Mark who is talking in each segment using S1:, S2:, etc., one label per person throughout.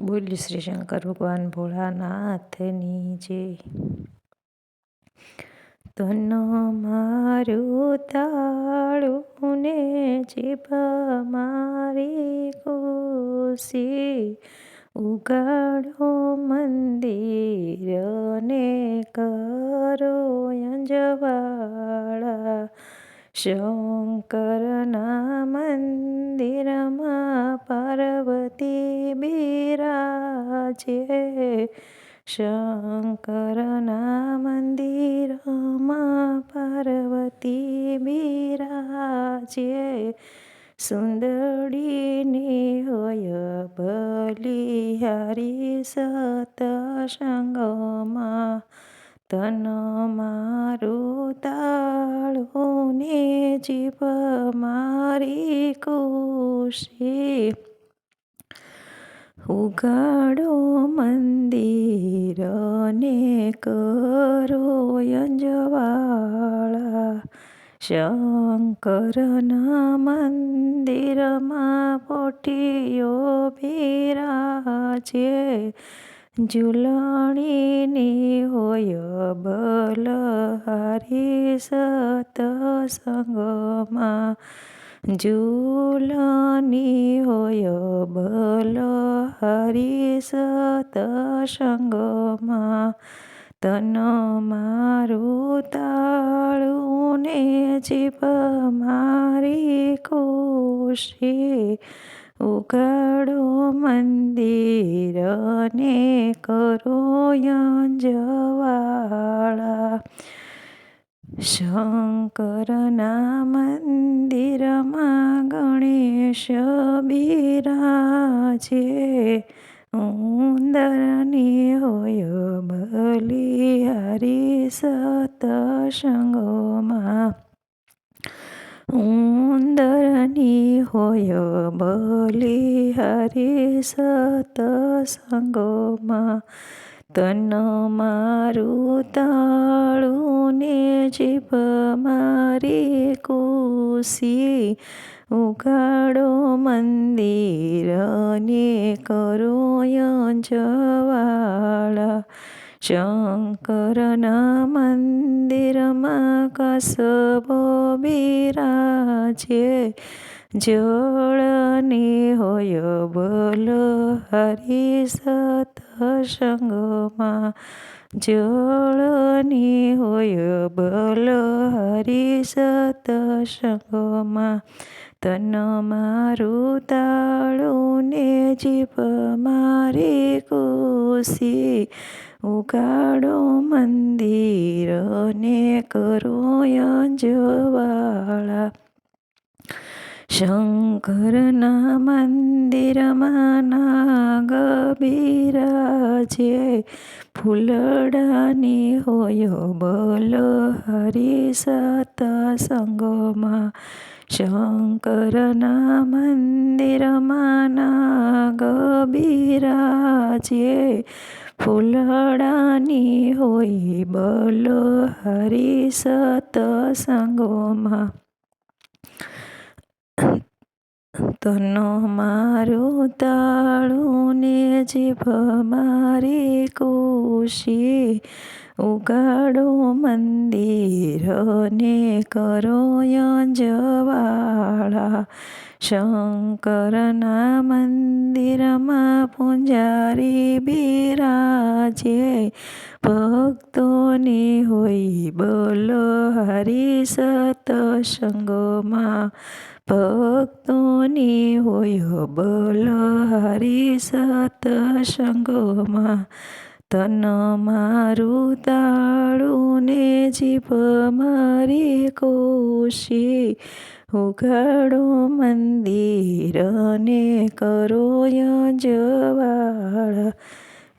S1: બોલ્યું શ્રી શંકર ભગવાન ભોળાનાથની જે. તનો મારું તાળું ને જીભ મારી કોશી? ઉગાડો મંદિર ને કરો અંજવાળા શંકરના મંદિરમાં પાર્વતી બિરાજે શંકરના મંદિરમાં પાર્વતી બિરાજે સુંદરીની હોય બલિહારી સતસંગમાં તન મારું જીભ મારી કોશે? ઉગાડો મંદિર ને કરો અંજવાળા શંકરના મંદિરમાં પોટીઓ બિરાજે ઝૂલણીની હોય બલ હરે સતસંગમાં. ઝુલની હોય બલહારી સતસંગમાં. તન મારું તાળું ને જીભ મારી ખુશી ઉગાડો મંદિર ને કરો યંજવાળા. શંકરના મંદિરમાં ગણેશ બિરાજે. ઉંદરની હોય બલિહારી સતસંગમાં. ઉંદરની હોય બલિહારી સતસંગમાં તન મારું તાળું ને જીભ મારી કુશી ઉગાડો મંદિર ને કરો જવાળા શંકરના મંદિરમાં કસબો બિરાજે જળની હોય બોલો હરી સતસંગમાં. જોડની હોય બોલો હરી સતસંગમાં. તન મારું તાળું ને જીભ મારી કુશી. ઉગાડો મંદિર ને કરો યંજવાળા. શંકરના મંદિરમાં નાગ બિરાજે ફૂલડાની હોય બોલો હરી સતસંગમાં શંકરના મંદિરમાં નાગ બિરાજે ફૂલડાની હોય બોલો હરી સતસંગમાં તન મારું તાળું ને જીભ મારી કુશી, ઉગાડો મંદિર ને કરો યંજવાળા. શંકરના મંદિરમાં પૂંજારી બિરાજે, ભક્તોની હોય બોલો હરી સતસંગમાં. ભક્તોની હોય બોલ હરી સતસંગમાં. તન મારું તાળું ને જીભ મારી કોશી ઉઘાડો મંદિર ને કરો યજવાળા.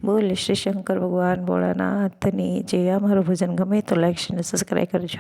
S1: બોલ શ્રી શંકર ભગવાન ભોળાનાથની જે અમારું ભજન ગમે તો લાઈક અને સબસ્ક્રાઈબ કરજો.